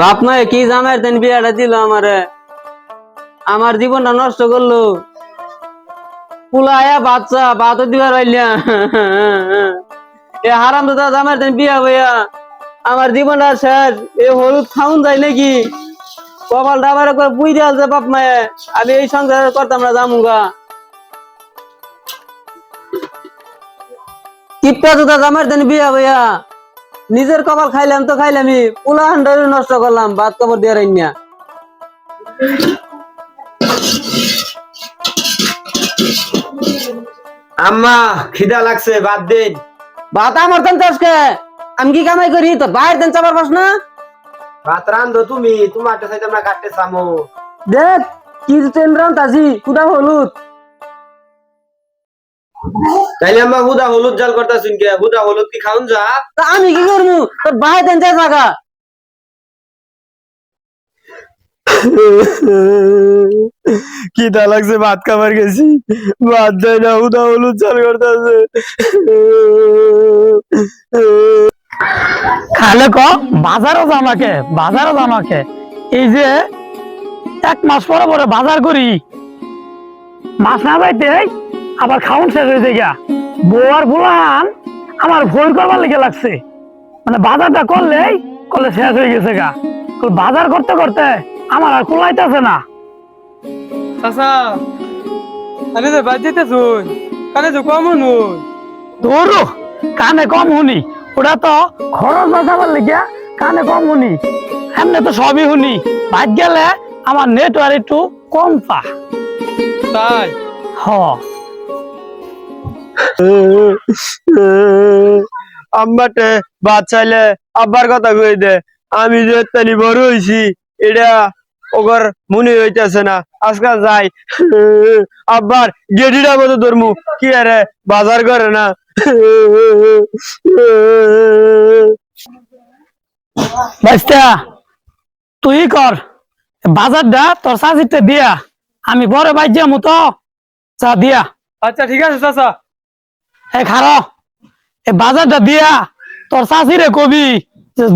বাপ মায়ে কি জামাই তেন বিয়াটা দিল আমারে? আমার জীবনটা নষ্ট করল। পুলায়া বাচ্চা বাত দিবার পাইলা এ হারাম দাদা জামাই তেন বিয়া বইয়া আমার জীবনটা শেষ। এ হলুদ খাউন যায় নাকি? কপাল ডাবার একবার বুই দেওয়া বাপ মায়ে। আমি এই সংসার করতাম না জামুগা। কিপটা দাদা জামাই তেন বিয়া বইয়া নিজের কপাল খাইলাম তো খাইলামই পুলা হান্ডারে নষ্ট করলাম ভাত কাপড় দিয়ে রাইনা আম্মা খিদা লাগছে বাদ দিন। ভাত আমার তেন চাষকে আমি কি কামাই করি? তো বাইরে তেন চাবার পাস না? ভাত রান্ধো তুমি তোমার তো সাইতে আমরা কাটতে চামো। দেখ কি তেন রান তাজি কুদা হলুদ। তাইলে আম্মা হুদা হলুদ জাল করতা শুনকে হুদা হলুদ কি খাউন যা? তা আমি কি করব তোর তেন চা জাগা। খিদা লাগছে? ভাত খাবার গেছি। ভাত দেয় না হুদা হলুদ জাল করতেছে। খালে ক? বাজারও জামাকে বাজারও জামাকে এই যে এক মাস পরে পরে বাজার করি। মাছ না যাইতে আবার খাউন শেষ হয়ে যায় গা। বউ আর ফুলান আমার ভয় করবার লেগে লাগছে। মানে বাজারটা করলেই করলে শেষ হয়ে গেছে গা। বাজার করতে করতে আমার আর কুলাইতেছে না। চাচা আমি তো বাদ যেতে শুন কানে তো কম নুন ধরো কানে কম শুনি। ওটা তো খরচ বাঁচাবার লেগে কানে কম শুনি। এমনি তো সবই শুনি। বাদ গেলে আমার নেটওয়ার্ক একটু কম পা। তাই? হ। আম্মাটে ভাত চাইলে আব্বার কথা কই দে? আমি যে তানি বড় হইছি এটা ওগর মনে হইতেছে না। আজকাল যাই। আব্বার গেডিটা মতো ধরমু। কি আরে বাজার করে না? বাইস্তা তুই কর। বাজারটা তোর সাজিতে দিয়া। আমি বড় বাইর যাব তো চা দিয়া। আচ্ছা ঠিক আছে চাচা। এ খারো এ বাজারটা দিয়া তোর চাষিরে কবি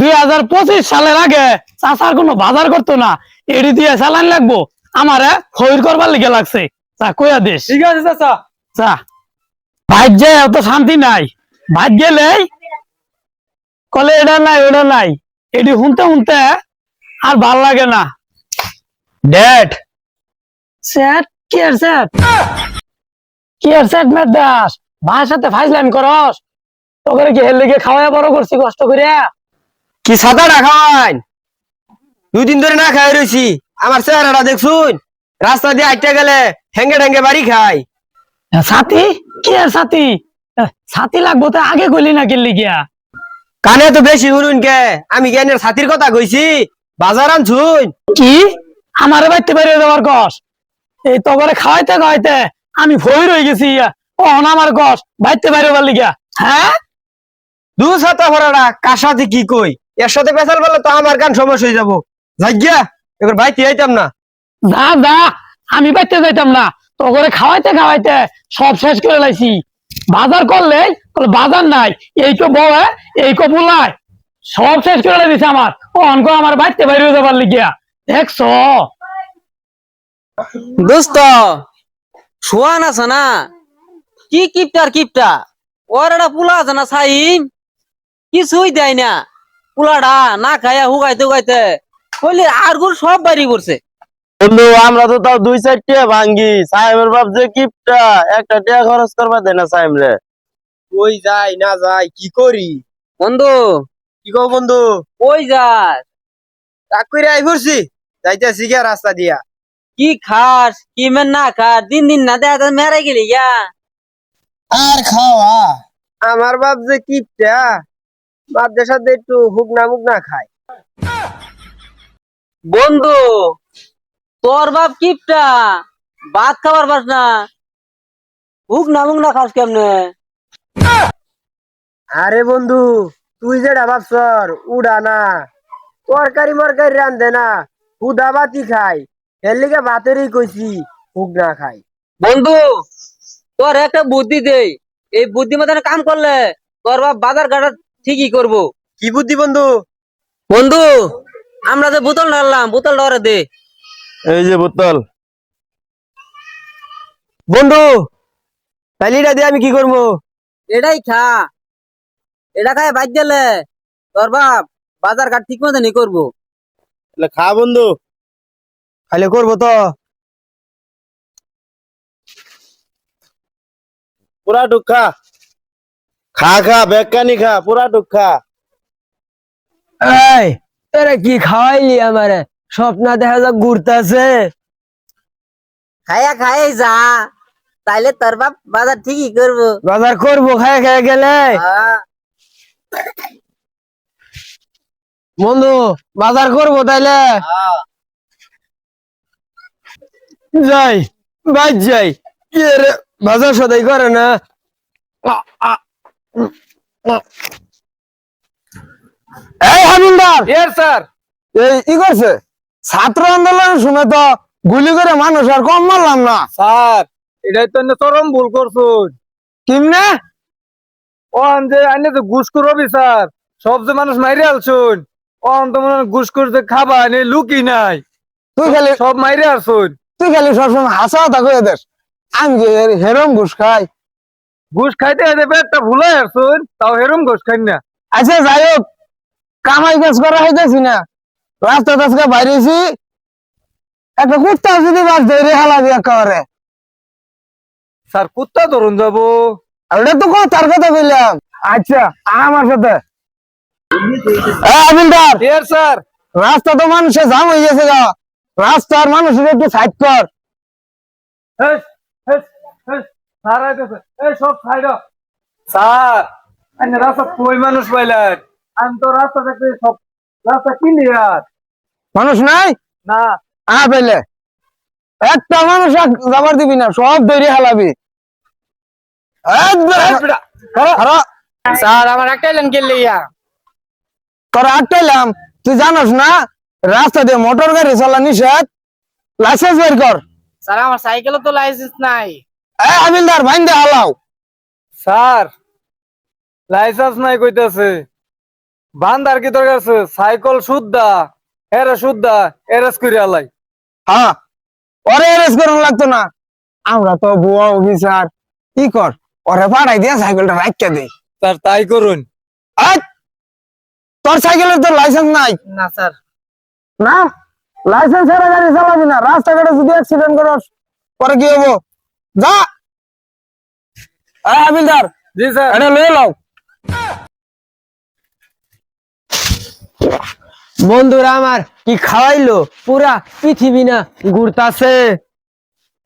দুই হাজার পঁচিশ সালের আগে চাষার কোনো বাজার করতো না এডি দিয়ে চালান লাগবো। আমারে ফইর করবার লিগে লাগছে। চা কইয়া দিস। ঠিক আছে চাচা। চা ভাইত যে অত শান্তি নাই ভাইত গেলেই কলে এটা নাই ওটা নাই। এটি শুনতে শুনতে আর ভালো লাগে না। ড্যাড স্যাট কি আর স্যাট কি আর স্যাট মেট দাস? ভাইয়ের সাথে ফাইজলাম করস? তোকে কি হেলে গিয়ে খাওয়াই বড় করছি কষ্ট করিয়া কি সাদা না খাওয়ান দুই দিন ধরে না খাই রইছি। আমার চেহারাটা দেখছুন? রাস্তা দিয়ে আইতে গেলে ঠেঙ্গে ঠেঙ্গে বাড়ি খাই। সাথী? কি আর সাথী? সাথী লাগবো তো আগে গলি না কিনলি গিয়া কানে তো বেশি শুনুন কে? আমি জ্ঞানের সাথীর কথা কইছি। বাজার আনছুন? কি? আমার বাইতে বাইরে দেওয়ার কস? এই তো করে খাওয়াইতে খাওয়াইতে আমি ভয় রয়ে গেছি ইয়া ও আমার কস বাইতে বাইরে পারলি গিয়া হ্যাঁ? দু ছাতা ভরাটা কার সাথে কি কই? এর সাথে পেছাল বলে তো আমার গান সমস্যা হয়ে যাব। যাইয়া এবার ভাইতে আইতাম না। যা যা আমি বাইতে যাইতাম না। তো করে খাওয়াইতে খাওয়াইতে সব শেষ করে লাইছি। বাজার করলে বাজার নাই এই তো বউ এই কো বুলায় সব শেষ করে দিছে আমার। ও অনক আমার বাইতে বাইরে যাবার লিগিয়া দেখছ? দোস্ত শোয়ান আছে না? কি কিপটার কিপটা? ওর একটা পুলা আছে না সাইন কিছুই দেয় না। পুলাটা না খাইয়া হুগাইতে হুগাইতে বলি আরগুলো সব বাড়ি করছে বন্ধু আমরা তো তাও দুই চার টিয়া ভাঙ্গি। সাহেবের বাপ যে কিপটা একটা টিয়া খরচ করবা দেয় না সাহেব রে ওই যাই না যাই কি করি? বন্ধু। কি কও বন্ধু? ওই যাস? রাগ করে আই পড়ছি। যাইতেছি গিয়া রাস্তা দিয়া। কি খাস কি মেন না খাস দিন দিন না দেখা মেরে গেলি গা আর খাওয়া। আমার বাপ যে কিপটা বাপদের সাথে একটু হুক না মুখ না খায়। বন্ধু তোর বাপ কিপটা ভাত খাবার পাস না। হুক না মুখ না খাস কেমনে? আরে বন্ধু তুই যেটা ভাবছর উড়া না। তরকারি মরকারি রান্ধে না হুদা বাতি খাই এর লিগে ভাতেরই কইছি হুক না খাই বন্ধু তোর একটা বুদ্ধি দে এই বুদ্ধি মতন কাম করলে তোর বাপ বাজার ঘাটা ঠিকই করব। কি বুদ্ধি বন্ধু? বন্ধু আমরা যে বোতল ঢাললাম বোতল ডরে দে। এই যে বোতল। বন্ধু তাহলে এটা দিয়ে আমি কি করব? এটাই খা। এটা খায় বাদ দিলে তোর বাপ বাজার ঘাট ঠিক মতো নি করব খা বন্ধু। খালি করব তো। পুরা টুক খা খা খা বেকানি খা পুরা টুক খা এই তোরা কি খাওয়াইলি আমারে? স্বপ্ন দেখা যাক ঘুরতাছে। খায়া খায় যা। তাইলে তোর বাপ বাজার ঠিকই করব। বাজার করব খায় খায় গেলে। হ্যাঁ। বন্ধু বাজার করব তাইলে। যাই বাজ যাই। কি রে বাজার সদাই করে না। এই হাবিলদার। এর স্যার এই ই করছে? ছাত্র আন্দোলনের সময় তো গুলি করে মানুষ আর কম মারলাম না। স্যার এটাই তো চরম ভুল করছুন কিমনে? অন যে আইনে তো ঘুষখোর হবি স্যার সব যে মানুষ মাইরে আলছুন অন তো মনে ঘুষখোর যে খাবা নে লুকি নাই। তুই খালি সব মাইরে আসুন তুই খালি সবসময় হাসা কথা কয়ে দেস। আমি হেরম ঘুষ খাই। ঘুষ খাইতে খাইতে পেটটা ভুলাই আসুন তাও হেরম ঘুষ খাই না। আচ্ছা যাই হোক কামাই কাজ করা হইতেছি না। রাস্তা টাস্তা বাইরেছি। একটা কুত্তা যদি বাস ধরে হালা দিয়ে একেবারে স্যার কুত্তা ধরুন যাব। ওটা তো তার কথা কইলাম। আচ্ছা আমার সাথে? স্যার? রাস্তা তো মানুষের জাম হয়ে গেছে গা। রাস্তার মানুষের একটু সাইড কর। স্যার আইতেছে। এই সব সাইড স্যার। আইনে রাস্তা কই মানুষ পাইলেন? আমি তো রাস্তা দেখতে সব রাস্তা ক্লিয়ার মানুষ নাই? না। আ পেলে একটা মানুষ যাবার দিবি না সব দৈরি হালাবি। স্যার আমার ইয়া তোর তুই জানোস না রাস্তা দিয়ে মোটর গাড়ি চলা নিষেধ। লাইসেন্স বের কর। স্যার আমার সাইকেলও তো লাইসেন্স নাই। এই আবিলদার ভাইন দে হালাও। স্যার লাইসেন্স নাই কইতাছে। বান্দার কি দরকার আছে? সাইকেল শুদ্ধা এরা শুদ্ধা এরাস করে আলাই হ্যাঁ ওরে এরেস করুন লাগতো না। আমরা তো বুয়া অফিসার। কি কর? ওরে পাঠাই দিয়া সাইকেলটা রাখিয়া দেই স্যার তাই করুন। তোর সাইকেলের তোর লাইসেন্স নাই? না স্যার। না? লাইসেন্স ছাড়া গাড়ি চালাবি না। রাস্তাঘাটে যদি অ্যাক্সিডেন্ট করস পরে কি হব? যা। আবিলদার জি স্যার। এটা লয়ে লাও বন্ধুরা আমার কি খাওয়াইলো? পুরা পৃথিবী না ঘুরতাছে।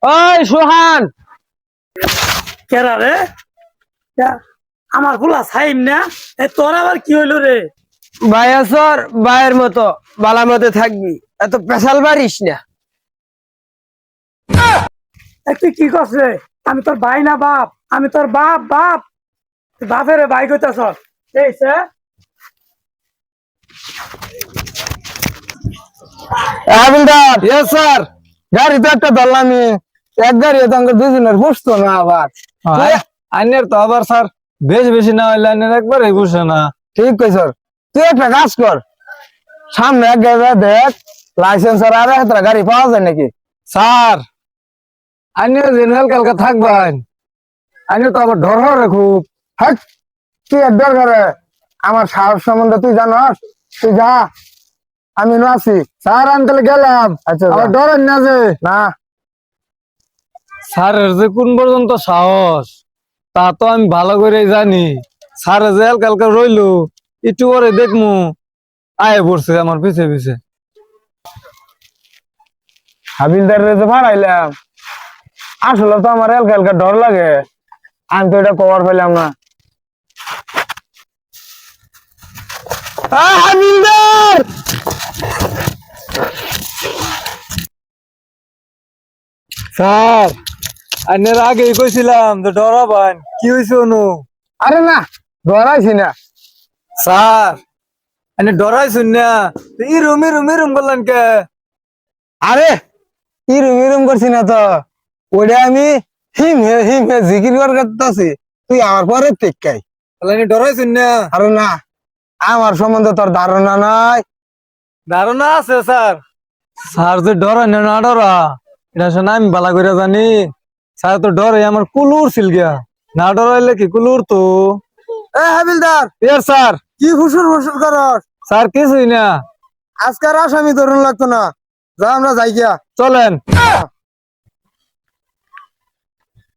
ওই সোহান। কেরা রে? আমার ফুলা সাইম না? এ তোর আবার কি হইল রে? ভাইয়া সর ভাইয়ের মতো বালা মতো থাকবি। এত পেশাল বাড়িস না। তুই কি করছ? রে আমি তোর ভাই না বাপ? আমি তোর বাপ বাপ! তুই বাপের ভাই কইতাছ। এই সে আবিলদার। ইয়েস স্যার গাড়ি তো একটা ধরলামই এক গাড়ি তো আমাকে দুজনের বুঝতো না আবার। আইনের তো আবার স্যার। বেশ বেশি না হইলে আইনের একবারে ঘুষে না। ঠিক কই স্যার। তুই একটা কাজ কর। সামনে এক গাড়ি দেখ লাইসেন্স আর আরে হাতরা গাড়ি পাওয়া যায় নাকি? স্যার আইনের জেনারেল কালকা থাকবেন আইনের তো আবার ডর হরে খুব। হাট তুই এক দরকারে আমার সাহস সম্বন্ধে তুই জানাস? তুই যা। আমি না আছি। স্যার তাহলে গেলাম। আচ্ছা আবার ডরেন না যে। না। স্যারের যে কোন পর্যন্ত সাহস তা তো আমি ভালো করে জানি। স্যার যে কালকে রইল একটু পরে দেখমু। আয় পড়ছে আমার পিছে পিছে। হাবিলদার যে ভাড়াইলাম আসলে তো আমার হালকা হালকা ডর লাগে। আমি তো এটা কভার পেলাম না। স্যার! আইনের আগেই কইছিলাম ডরাবান কি হয়েছে অনু? আরে না ডরাইছি না। স্যার আইনে ডরাইছুন না। ইরুম ইরুম ইরুম বললেন কে? আরে ইরুম ইরুম করছি না তো। ওটা আমি হিম হে হিম হে জিকির করতেছি তুই আমার পরে টেক্কাই তাহলে আইনে ডরাইছুন না। আরে না আমার সম্বন্ধে তোর ধারণা নাই। ধারণা আছে স্যার। স্যার যে ডরা না না ডরা। এটা শুনে আমি বালা করে জানি। স্যার তো ডরে আমার কুলুর ছিল গিয়া। না ডরাইলে কি কুলুর তো? এ হাবিলদার! ইয়ার স্যার। কি হুসুর হুসুর করস? স্যার কিছুই না। আজকার আসামি ধরুন লাগতো না। যা আমরা যাই গিয়া। চলেন।